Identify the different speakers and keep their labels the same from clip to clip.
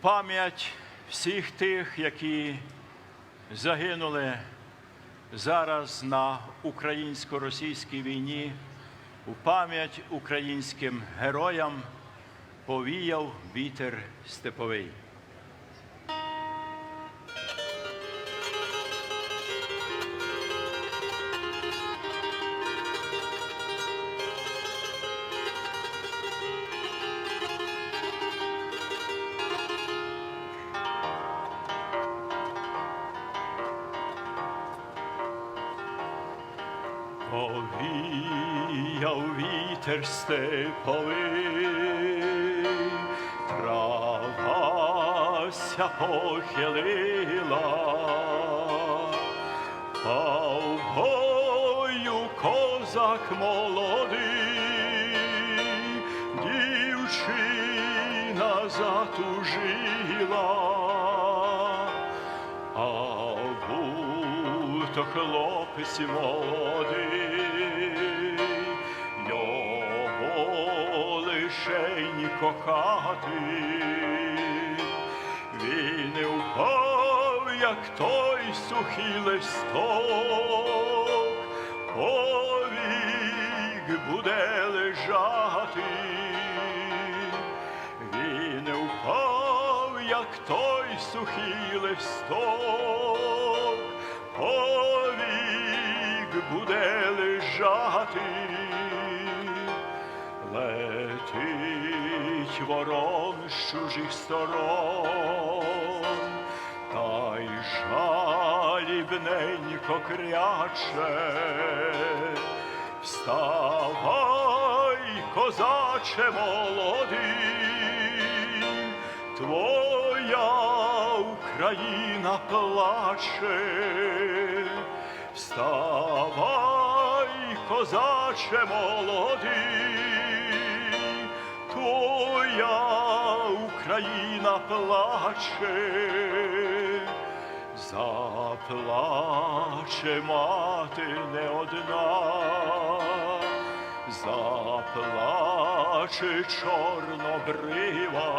Speaker 1: пам'ять всіх тих, які загинули зараз на українсько-російській війні, у пам'ять українським героям повіяв вітер степовий. Повіяв вітер степовий, травася похилила, а в бою козак молодий, дівчина затужила. А будто хлопець молодий, його лишень кохати, він не впав, як той сухий листок, повік буде лежати. Він не впав, як той сухий листок, повік буде лежати, летить ворон з чужих сторон, та й жалібненько кряче. Вставай, козаче молодий, твоя Україна плаче. Вставай, козаче молодий, твоя Україна плаче. Заплаче мати не одна, заплаче чорнобрива,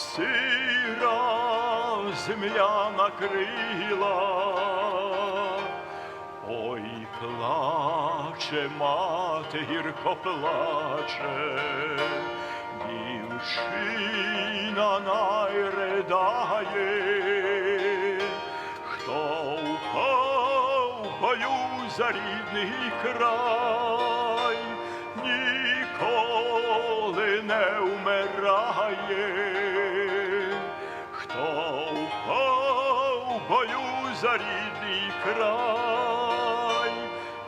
Speaker 1: сира земля накрила. Ой, плаче мати, гірко плаче, дівчина найридає, хто в бою за рідний край, ніколи не вмирає, а в бою за рідний край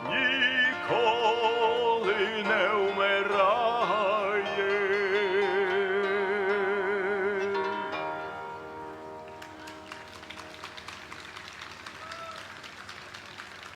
Speaker 1: ніколи не вмирай.